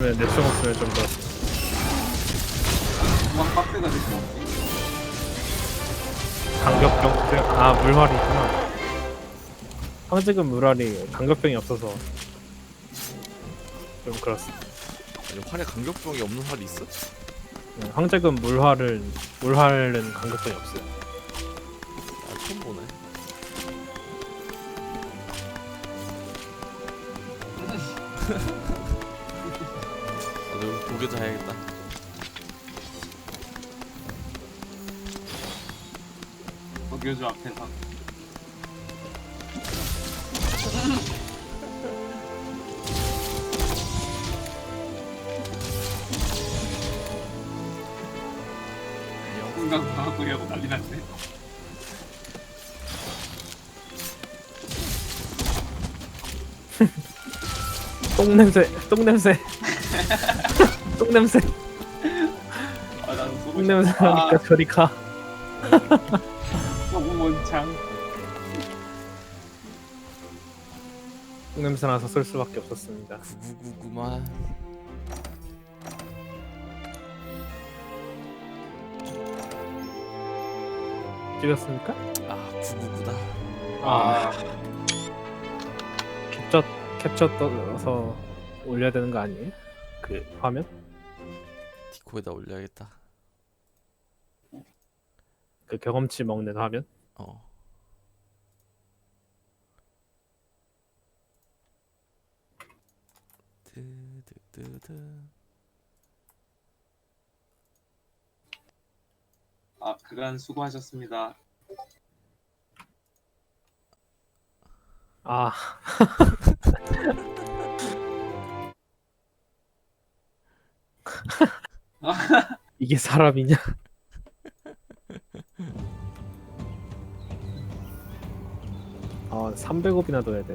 냅성 없으면 좀 더. 금방 빡세가 될것 같아. 강격병 아 물활이 있구나 황제금 물활이 강격병이 없어서 좀 그렇습니다 아니 활에 간격병이 없는 활이 있어? 네, 황제금 물활은 물활은 강격병이 없어요 아 처음 보네 나도 고개도 해야겠다 거교주 앞에서. 순간 방학거리하고 난리 났네. 똥 냄새 똥 냄새 똥 냄새 아, 나도 쏘고 똥 냄새 싶다. 나니까 저리 가 아, 너무 원창. 똥 냄새 나서 쏠 수밖에 없었습니다 구구구구만 찍었습니까? 아 구구구다 아 캡처 캡처 떠서 올려야 되는 거 아니에요? 그 화면? 디코에다 올려야겠다 그 경험치 먹는 화면? 어 드드드드 아, 그간 수고하셨습니다. 아 이게 사람이냐? 아 300업이나 넣어야 돼.